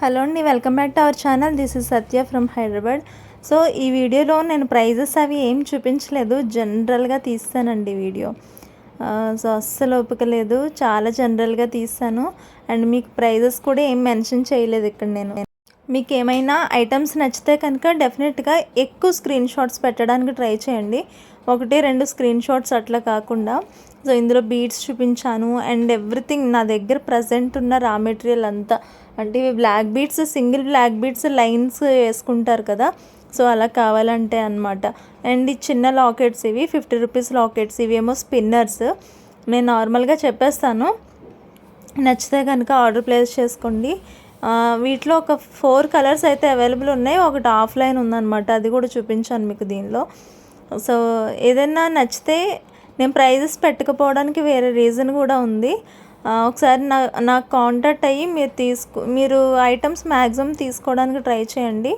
Hello అండి welcome back to our channel. This is Satya from Hyderabad. So ఈ వీడియోలో నేను ప్రైజెస్ అవి ఏం చూపించలేదు జనరల్గా తీస్తానండి వీడియో. సో అస్సలు ఓపిక లేదు చాలా జనరల్గా తీస్తాను. అండ్ మీకు ప్రైజెస్ కూడా ఏం మెన్షన్ చేయలేదు ఇక్కడ నేను. మీకు ఏమైనా ఐటమ్స్ నచ్చితే కనుక డెఫినెట్గా ఎక్కువ స్క్రీన్ షాట్స్ పెట్టడానికి ట్రై చేయండి. ఒకటి రెండు స్క్రీన్ షాట్స్ అట్లా కాకుండా సో ఇందులో బీడ్స్ చూపించాను అండ్ ఎవ్రీథింగ్ నా దగ్గర ప్రజెంట్ ఉన్న రా మెటీరియల్ అంతా. అంటే ఇవి black beads single black beads lines వేసుకుంటారు కదా సో అలా కావాలంటే అనమాట అండ్ ఈ చిన్న లాకెట్స్ ఇవి ఫిఫ్టీ రూపీస్ లాకెట్స్ ఇవి ఏమో స్పిన్నర్స్ నేను నార్మల్గా చెప్పేస్తాను. నచ్చితే కనుక ఆర్డర్ ప్లేస్ చేసుకోండి. వీటిలో ఒక ఫోర్ కలర్స్ అయితే అవైలబుల్ ఉన్నాయి ఒకటి ఆఫ్లైన్ ఉందన్నమాట. అది కూడా చూపించాను మీకు దీనిలో. సో ఏదైనా నచ్చితే నేను ప్రైజెస్ పెట్టకపోవడానికి వేరే రీజన్ కూడా ఉంది. ఒకసారి నా నాకు కాంటాక్ట్ అయ్యి మీరు తీసుకు మీరు ఐటమ్స్ మ్యాక్సిమం తీసుకోవడానికి ట్రై చేయండి.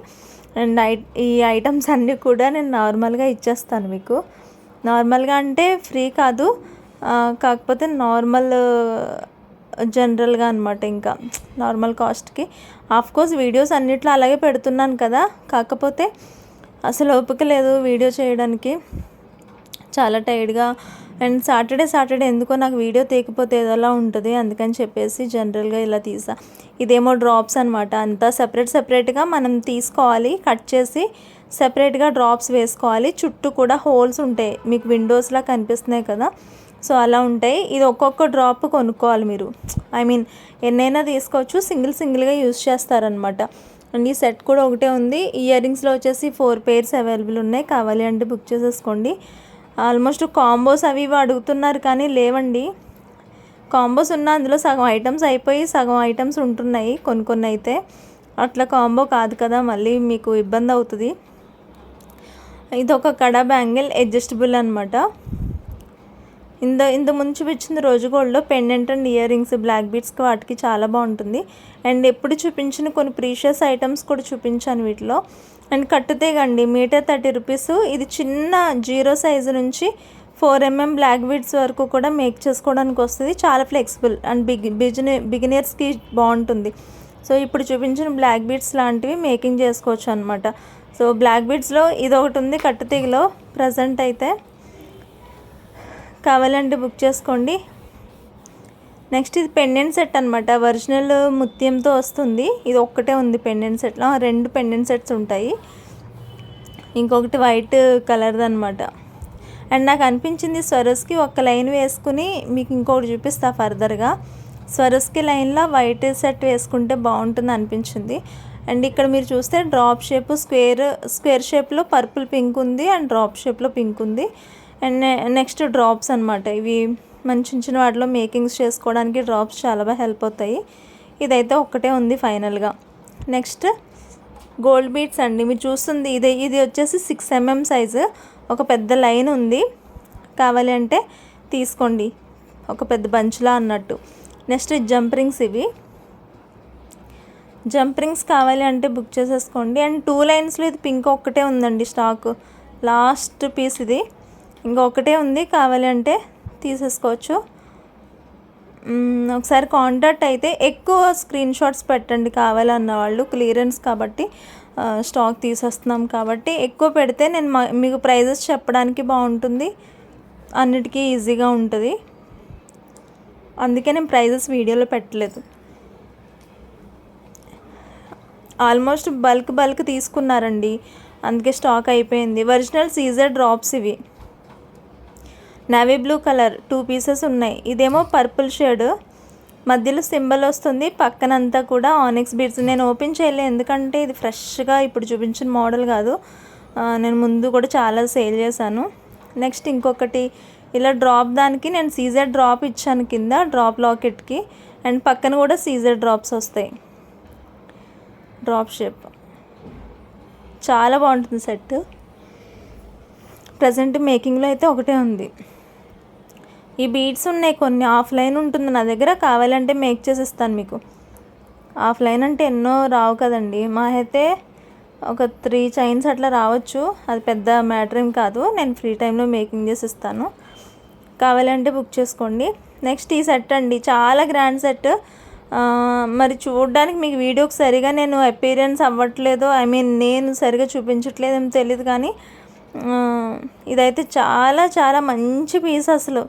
అండ్ ఐ ఈ ఐటమ్స్ అన్నీ కూడా నేను నార్మల్గా ఇచ్చేస్తాను మీకు. నార్మల్గా అంటే ఫ్రీ కాదు. కాకపోతే నార్మల్ జనరల్గా అనమాట ఇంకా నార్మల్ కాస్ట్కి. ఆఫ్ కోర్స్ వీడియోస్ అన్నిట్లో అలాగే పెడుతున్నాను కదా. కాకపోతే అసలు ఓపిక లేదు వీడియో చేయడానికి. చాలా టైర్డ్గా అండ్ సాటర్డే సాటర్డే ఎందుకో నాకు వీడియో తీయకపోతే ఏదోలా ఉంటుంది. అందుకని చెప్పేసి జనరల్గా ఇలా తీసా. ఇదేమో డ్రాప్స్ అనమాట అంతా సెపరేట్ సెపరేట్గా మనం తీసుకోవాలి. కట్ చేసి సెపరేట్గా డ్రాప్స్ వేసుకోవాలి. చుట్టూ కూడా హోల్స్ ఉంటాయి. మీకు విండోస్లా కనిపిస్తున్నాయి కదా. సో అలా ఉంటాయి. ఇది ఒక్కొక్క డ్రాప్ కొనుక్కోవాలి మీరు. ఐ మీన్ ఎన్నైనా తీసుకోవచ్చు. సింగిల్ సింగిల్గా యూజ్ చేస్తారనమాట అండ్ ఈ సెట్ కూడా ఒకటే ఉంది. ఇయర్ రింగ్స్లో వచ్చేసి ఫోర్ పేర్స్ అవైలబుల్ ఉన్నాయి. కావాలి అంటే బుక్ చేసేసుకోండి. ఆల్మోస్ట్ కాంబోస్ అవి ఇవి అడుగుతున్నారు కానీ లేవండి. కాంబోస్ ఉన్న అందులో సగం ఐటమ్స్ అయిపోయి సగం ఐటమ్స్ ఉంటున్నాయి కొన్ని కొన్ని అయితే. అట్లా కాంబో కాదు కదా మళ్ళీ మీకు ఇబ్బంది అవుతుంది. ఇది ఒక కడ బ్యాంగిల్ అడ్జస్టబుల్ అనమాట ఇంత ఇంత ముందు చూపించింది రోజు గోల్డ్లో pendant and earrings black బీట్స్కి వాటికి చాలా బాగుంటుంది. అండ్ ఎప్పుడు చూపించిన కొన్ని ప్రీషియస్ ఐటమ్స్ కూడా చూపించాను వీటిలో. అండ్ కట్టుతేగండి మీటర్ థర్టీ రూపీస్. ఇది చిన్న జీరో సైజు నుంచి ఫోర్ ఎంఎం బ్లాక్ బీడ్స్ వరకు కూడా మేక్ చేసుకోవడానికి వస్తుంది. చాలా ఫ్లెక్సిబుల్ అండ్ బిగ్ బిజినే బిగినర్స్కి బాగుంటుంది. సో ఇప్పుడు చూపించిన బ్లాక్ బీడ్స్ లాంటివి మేకింగ్ చేసుకోవచ్చు అనమాట సో బ్లాక్ బీడ్స్లో ఇది ఒకటి ఉంది కట్టుతీగలో ప్రజెంట్ అయితే. కావాలంటే బుక్ చేసుకోండి. నెక్స్ట్ ఇది పెండెంట్ సెట్ అనమాట ఒరిజినల్ ముత్యంతో వస్తుంది. ఇది ఒక్కటే ఉంది పెండెంట్ సెట్లో. రెండు పెండెంట్ సెట్స్ ఉంటాయి. ఇంకొకటి వైట్ కలర్ది అనమాట అండ్ నాకు అనిపించింది స్వరస్కి ఒక లైన్ వేసుకుని మీకు ఇంకొకటి చూపిస్తా ఫర్దర్గా. స్వరస్కి లైన్లో వైట్ సెట్ వేసుకుంటే బాగుంటుంది అనిపించింది. అండ్ ఇక్కడ మీరు చూస్తే డ్రాప్ షేప్ స్క్వేర్ స్క్వేర్ షేప్లో పర్పుల్ పింక్ ఉంది అండ్ డ్రాప్ షేప్లో పింక్ ఉంది. అండ్ నెక్స్ట్ డ్రాప్స్ అనమాట ఇవి మంచి చిన్న వాటిలో మేకింగ్స్ చేసుకోవడానికి డ్రాప్స్ చాలా బాగా హెల్ప్ అవుతాయి. ఇదైతే ఒక్కటే ఉంది ఫైనల్గా నెక్స్ట్ గోల్డ్ బీట్స్ అండి. మీరు చూస్తుంది ఇది ఇది వచ్చేసి సిక్స్ ఎంఎం సైజు ఒక పెద్ద లైన్ ఉంది. కావాలి అంటే తీసుకోండి. ఒక పెద్ద బంచ్లా అన్నట్టు. నెక్స్ట్ జంప్ రింగ్స్ ఇవి. జంప్ రింగ్స్ కావాలి అంటే బుక్ చేసేసుకోండి. అండ్ టూ లైన్స్లో ఇది పింక్ ఒక్కటే ఉందండి స్టాక్ లాస్ట్ పీస్ ఇది. ఇంకొకటే ఉంది కావాలంటే తీసేసుకోవచ్చు. ఒకసారి కాంటాక్ట్ అయితే ఎక్కువ స్క్రీన్ షాట్స్ పెట్టండి కావాలన్న వాళ్ళు క్లియరెన్స్ కాబట్టి స్టాక్ తీసేస్తున్నాం కాబట్టి ఎక్కువ పెడితే నేను మీకు ప్రైజెస్ చెప్పడానికి బాగుంటుంది అన్నిటికీ ఈజీగా ఉంటుంది. అందుకే నేను ప్రైజెస్ వీడియోలో పెట్టలేదు. ఆల్మోస్ట్ బల్క్ బల్క్ తీసుకున్నారండి అందుకే స్టాక్ అయిపోయింది. ఒరిజినల్ సీజర్ డ్రాప్స్ ఇవి. Navy blue colour two pieces ఉన్నాయి. ఇదేమో పర్పుల్ షేడ్ మధ్యలో సింబల్ వస్తుంది పక్కనంతా కూడా ఆనిక్స్ బీడ్స్ నేను ఓపెన్ చేయలేదు ఎందుకంటే ఇది ఫ్రెష్గా ఇప్పుడు చూపించిన మోడల్ కాదు. నేను ముందు కూడా చాలా సేల్ చేశాను. నెక్స్ట్ ఇంకొకటి ఇలా డ్రాప్ దానికి నేను సీజర్ డ్రాప్ ఇచ్చాను కింద డ్రాప్ లాకెట్కి అండ్ పక్కన కూడా సీజర్ డ్రాప్స్ వస్తాయి. డ్రాప్ షేప్ చాలా బాగుంటుంది సెట్ ప్రజెంట్ మేకింగ్లో అయితే ఒకటే ఉంది. ఈ బీడ్స్ ఉన్నాయి కొన్ని. ఆఫ్లైన్ ఉంటుంది నా దగ్గర. కావాలంటే మేక్ చేసి ఇస్తాను మీకు. ఆఫ్లైన్ అంటే ఎన్నో రావు కదండి. మా అయితే ఒక త్రీ చైన్స్ అట్లా రావచ్చు. అది పెద్ద మ్యాటర్ ఏం కాదు. నేను ఫ్రీ టైంలో మేకింగ్ చేసి ఇస్తాను కావాలంటే బుక్ చేసుకోండి. నెక్స్ట్ ఈ సెట్ అండి. చాలా గ్రాండ్ సెట్ మరి చూడడానికి మీకు వీడియోకి సరిగా నేను అపీరియన్స్ అవ్వట్లేదు. ఐ మీన్ నేను సరిగా చూపించట్లేదు ఏమో తెలియదు కానీ ఇదైతే చాలా చాలా మంచి పీస్ అసలు.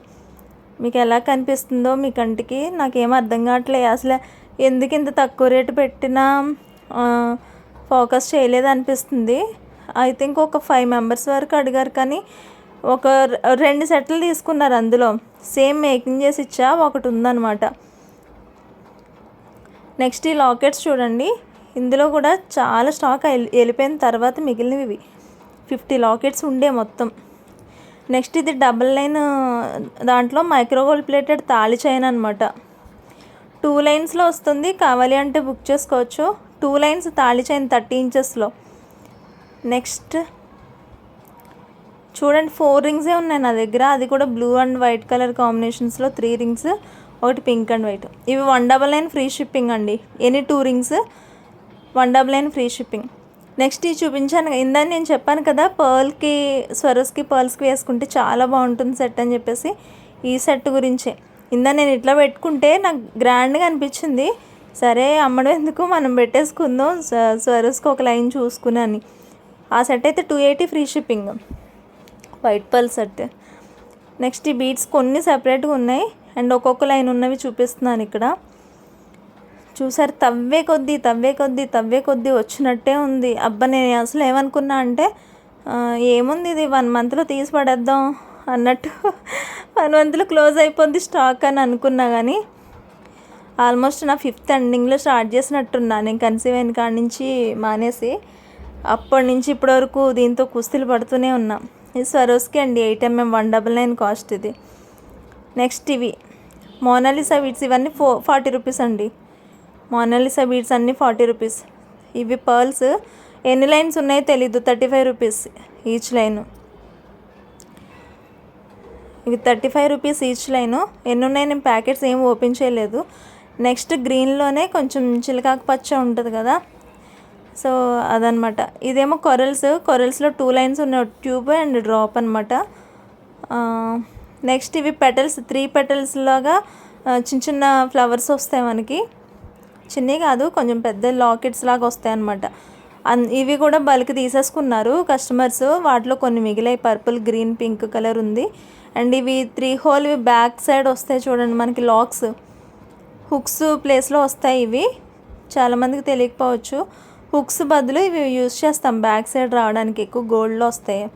మీకు ఎలా కనిపిస్తుందో మీ కంటికి నాకేం అర్థం కావట్లేదు. అసలు ఎందుకు ఇంత తక్కువ రేటు పెట్టినా ఫోకస్ చేయలేదు అనిపిస్తుంది. ఐ థింక్ ఒక ఫైవ్ మెంబర్స్ వరకు అడిగారు కానీ ఒక రెండు సెట్లు తీసుకున్నారు అందులో. సేమ్ మేకింగ్ చేసి ఇచ్చా ఒకటి ఉందన్నమాట. నెక్స్ట్ ఈ లాకెట్స్ చూడండి. ఇందులో కూడా చాలా స్టాక్ వెళ్ళిపోయిన తర్వాత మిగిలినవి. ఇవి ఫిఫ్టీ లాకెట్స్ ఉండే మొత్తం. నెక్స్ట్ ఇది డబల్ లైన్ దాంట్లో మైక్రోగోల్డ్ ప్లేటెడ్ తాళి చైన్ అనమాట టూ లైన్స్లో వస్తుంది. కావాలి అంటే బుక్ చేసుకోవచ్చు. టూ లైన్స్ తాళి చైన్ థర్టీ ఇంచెస్లో. నెక్స్ట్ చూడండి ఫోర్ రింగ్సే ఉన్నాయి నా దగ్గర. అది కూడా బ్లూ అండ్ వైట్ కలర్ కాంబినేషన్స్లో త్రీ రింగ్స్ ఒకటి పింక్ అండ్ వైట్. ఇవి one double nine free shipping అండి. Any two rings one double nine free shipping. Next ఇది చూపించాను ఇందా నేను చెప్పాను కదా పర్ల్కి స్వరస్కి పర్ల్స్కి వేసుకుంటే చాలా బాగుంటుంది సెట్ అని చెప్పేసి ఈ సెట్ గురించే. ఇందా నేను ఇట్లా పెట్టుకుంటే నాకు గ్రాండ్గా అనిపించింది. సరే అమ్మడం ఎందుకు? మనం పెట్టేసుకుందాం. స్వరస్కి ఒక లైన్ చూసుకుని అని ఆ సెట్ అయితే two eighty free shipping. White pearl set. Next ఈ బీట్స్ కొన్ని సెపరేట్గా ఉన్నాయి. అండ్ ఒక్కొక్క లైన్ ఉన్నవి చూపిస్తున్నాను ఇక్కడ. చూసారు తవ్వే కొద్దీ తవ్వే కొద్దీ తవ్వే కొద్దీ వచ్చినట్టే ఉంది. అబ్బా నేను అసలు ఏమనుకున్నా అంటే ఏముంది ఇది? వన్ మంత్లో తీసి పడేద్దాం అన్నట్టు. వన్ మంత్లో క్లోజ్ అయిపోద్ది స్టాక్ అని అనుకున్నా కానీ ఆల్మోస్ట్ నా ఫిఫ్త్ ఎండింగ్లో స్టార్ట్ చేసినట్టున్నా. నేను కన్సీవ్ అయిన కాడి నుంచి మానేసి అప్పటి నుంచి ఇప్పటి వరకు దీంతో కుస్తీలు పడుతూనే ఉన్నా. ఇది స్వరోస్కి అండి eight MM one double nine cost ఇది. నెక్స్ట్ ఇవి. మోనాలిసా బీట్స్ ఇవన్నీ ఫో ఫార్టీ రూపీస్ అండి. మోనాలిసా బీడ్స్ అన్నీ ఫార్టీ రూపీస్. ఇవి పర్ల్స్ ఎన్ని లైన్స్ ఉన్నాయో తెలీదు thirty five rupees each line. ఇవి thirty five rupees each line. ఎన్ని ఉన్నాయి నేను ప్యాకెట్స్ ఏం ఓపెన్ చేయలేదు. నెక్స్ట్ గ్రీన్లోనే కొంచెం చిలకాకు పచ్చ ఉంటుంది కదా. సో అదనమాట. ఇదేమో కొరల్స్. కొరల్స్లో టూ లైన్స్ ఉన్న ట్యూబ్ అండ్ డ్రాప్ అనమాట నెక్స్ట్ ఇవి పెటల్స్. త్రీ పెటల్స్ లాగా చిన్న చిన్న ఫ్లవర్స్ వస్తాయి మనకి. చిన్నవి కాదు కొంచెం పెద్ద లాకెట్స్ లాగా వస్తాయి అనమాట అన్ ఇవి కూడా బల్క్ తీసేసుకున్నారు కస్టమర్స్. వాటిలో కొన్ని మిగిలాయి. పర్పుల్ గ్రీన్ పింక్ కలర్ ఉంది. అండ్ ఇవి త్రీ హోల్ ఇవి బ్యాక్ సైడ్ వస్తాయి చూడండి మనకి లాక్స్. హుక్స్ ప్లేస్లో వస్తాయి ఇవి. చాలామందికి తెలియకపోవచ్చు. హుక్స్ బదులు ఇవి యూజ్ చేస్తాం బ్యాక్ సైడ్ రావడానికి. ఎక్కువ గోల్డ్లో వస్తాయి.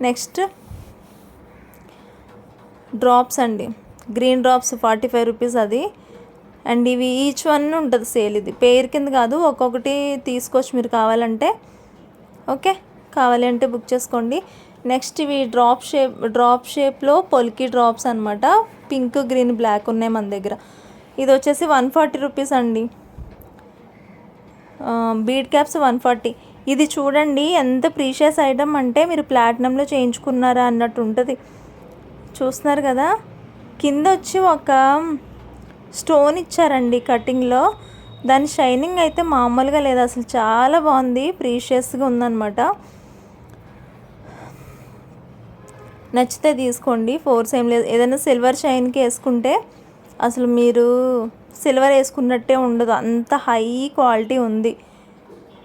నెక్స్ట్ డ్రాప్స్ అండి. Green drops forty five rupees అది. అండ్ ఇవి ఈచ్ వన్ ఉంటుంది సేల్ ఇది. పేరు కింద కాదు ఒక్కొక్కటి తీసుకోవచ్చు మీరు కావాలంటే. ఓకే? కావాలి అంటే బుక్ చేసుకోండి. నెక్స్ట్ ఇవి డ్రాప్ షేప్ డ్రాప్ షేప్లో పొలికి డ్రాప్స్ అనమాట పింక్ గ్రీన్ బ్లాక్ ఉన్నాయి మన దగ్గర. ఇది వచ్చేసి వన్ ఫార్టీ రూపీస్ అండి. బీడ్ క్యాప్స్ వన్ ఫార్టీ ఇది చూడండి ఎంత ప్రీషియస్ ఐటమ్ అంటే మీరు ప్లాటినంలో చేయించుకున్నారా అన్నట్టు ఉంటుంది. చూస్తున్నారు కదా? కింద వచ్చి ఒక స్టోన్ ఇచ్చారండి కటింగ్లో. దాని షైనింగ్ అయితే మామూలుగా లేదు. అసలు చాలా బాగుంది. ప్రీషియస్గా ఉందన్నమాట. నచ్చితే తీసుకోండి. ఫోర్స్ ఏం లేదు. ఏదైనా సిల్వర్ షైన్కి వేసుకుంటే అసలు మీరు సిల్వర్ వేసుకున్నట్టే ఉండదు. అంత హై క్వాలిటీ ఉంది.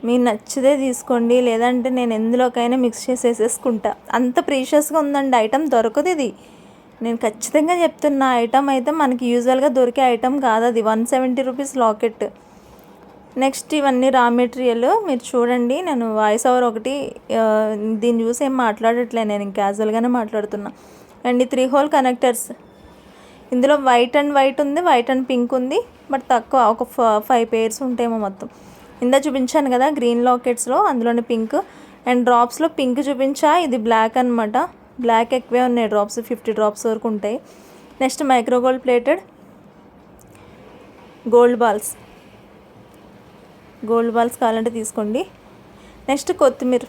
మీరు నచ్చితే తీసుకోండి. లేదంటే నేను ఎందులోకైనా మిక్స్ చేసి వేసేసుకుంటా అంత ప్రీషియస్గా ఉందండి ఐటమ్ దొరకదు ఇది. నేను ఖచ్చితంగా చెప్తున్నా ఐటమ్ అయితే మనకి యూజువల్గా దొరికే ఐటమ్ కాదు అది. One seventy rupees locket next ఇవన్నీ రా మెటీరియల్ మీరు చూడండి నేను వాయిస్ ఓవర్ ఒకటి దీన్ని చూసి ఏం మాట్లాడట్లే నేను క్యాజువల్గానే మాట్లాడుతున్నా. అండ్ ఈ త్రీ హోల్ కనెక్టర్స్ ఇందులో వైట్ అండ్ వైట్ ఉంది వైట్ అండ్ పింక్ ఉంది బట్ తక్కువ ఒక ఫైవ్ పేర్స్ ఉంటాయేమో మొత్తం. ఇందా చూపించాను కదా గ్రీన్ లాకెట్స్లో అందులోనే పింక్ అండ్ డ్రాప్స్లో పింక్ చూపించా ఇది బ్లాక్ అనమాట బ్లాక్ ఎక్కువే ఉన్నాయి డ్రాప్స్ ఫిఫ్టీ డ్రాప్స్ వరకు ఉంటాయి. Next micro gold plated gold balls gold balls కావాలంటే తీసుకోండి. నెక్స్ట్ కొత్తిమీర.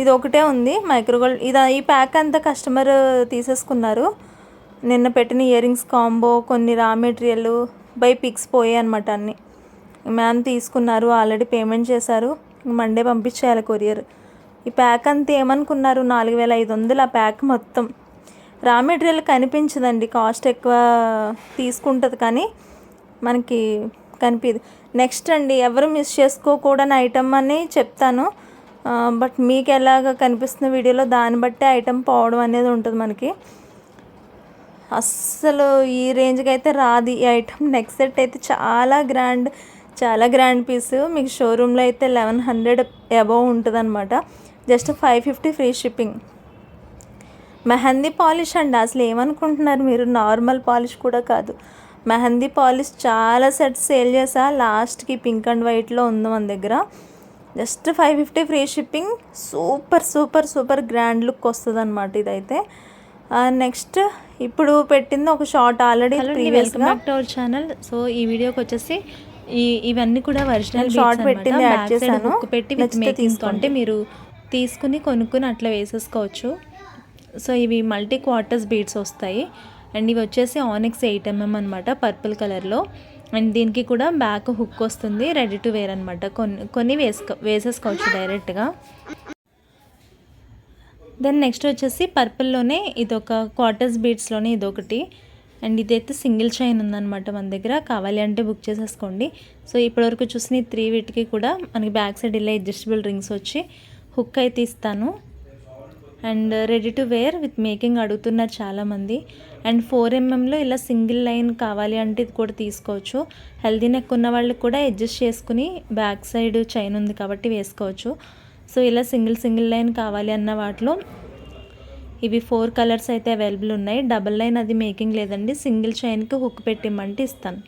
ఇది ఒకటే ఉంది మైక్రో గోల్డ్ ఇది ఈ ప్యాక్ అంతా కస్టమర్ తీసేసుకున్నారు. నిన్న పెట్టిన ఇయర్ రింగ్స్ కాంబో కొన్ని రా మెటీరియల్ బై పిక్స్ పోయాయి అనమాట అన్నీ. మ్యామ్ తీసుకున్నారు ఆల్రెడీ పేమెంట్ చేశారు. మండే పంపించేయాలి కొరియర్ ఈ ప్యాక్ అంతా ఏమనుకున్నారు? నాలుగు వేల ఐదు వందలు ఆ ప్యాక్ మొత్తం. Raw material కనిపించదండి. కాస్ట్ ఎక్కువ తీసుకుంటుంది కానీ మనకి కనిపించదు నెక్స్ట్ అండి ఎవరు మిస్ చేసుకోకూడని ఐటమ్ అని చెప్తాను. బట్ మీకు ఎలాగ కనిపిస్తున్న వీడియోలో దాన్ని బట్టి ఐటమ్ పోవడం అనేది ఉంటుంది మనకి. అస్సలు ఈ రేంజ్కి అయితే రాదు. ఈ ఐటమ్ నెక్స్ట్ సెట్ అయితే చాలా గ్రాండ్ చాలా గ్రాండ్ పీస్ మీకు షోరూంలో అయితే లెవెన్ హండ్రెడ్ అబవ్ ఉంటుంది అనమాట just five fifty free shipping mehndi polish అండి. అసలు ఏమనుకుంటున్నారు మీరు? నార్మల్ పాలిష్ కూడా కాదు. మెహందీ పాలిష్ చాలా సెట్స్ సేల్ చేసా. లాస్ట్కి పింక్ అండ్ వైట్లో ఉంది మన దగ్గర. Just five fifty free shipping super super super grand look వస్తుంది అనమాట ఇదైతే నెక్స్ట్ ఇప్పుడు పెట్టింది ఒక short already welcome back to our channel so ఈ వీడియోకి వచ్చేసి ఈ ఇవన్నీ కూడా ఒరిజినల్ short పెట్టింది add చేశాను. హుక్ పెట్టి విత్ మేకింగ్. అంటే మీరు తీసుకుని కొనుక్కుని అట్లా వేసేసుకోవచ్చు. సో ఇవి మల్టీ క్వార్టర్స్ బీడ్స్ వస్తాయి. అండ్ ఇవి వచ్చేసి ఆనిక్స్ ఎయిట్ ఎంఎం అనమాట పర్పుల్ కలర్లో అండ్ దీనికి కూడా బ్యాక్ హుక్ వస్తుంది రెడీ టు వేర్ అనమాట కొన్ని కొన్ని వేసుకో వేసేసుకోవచ్చు డైరెక్ట్గా దెన్ నెక్స్ట్ వచ్చేసి పర్పుల్లోనే ఇదొక క్వార్టర్స్ బీడ్స్లోనే ఇదొకటి. అండ్ ఇదైతే సింగిల్ చైన్ ఉందన్నమాట మన దగ్గర. కావాలి అంటే బుక్ చేసేసుకోండి. సో ఇప్పటివరకు చూసిన ఈ త్రీ వీటికి కూడా మనకి బ్యాక్ సైడ్ ఇలా అడ్జస్టబుల్ రింగ్స్ వచ్చి హుక్ అయితే ఇస్తాను. And ready to wear with making అడుగుతున్నారు చాలామంది. అండ్ ఫోర్ ఎంఎంలో ఇలా సింగిల్ లైన్ కావాలి అంటే ఇది కూడా తీసుకోవచ్చు. హెల్దీ నెక్ ఉన్న వాళ్ళకి కూడా అడ్జస్ట్ చేసుకుని బ్యాక్ సైడ్ చైన్ ఉంది కాబట్టి వేసుకోవచ్చు. సో ఇలా సింగిల్ సింగిల్ లైన్ కావాలి అన్న వాటిలో ఇవి ఫోర్ కలర్స్ అయితే అవైలబుల్ ఉన్నాయి. డబల్ లైన్ అది మేకింగ్ లేదండి. సింగిల్ చైన్కి హుక్ పెట్టిమ్మంటే ఇస్తాను.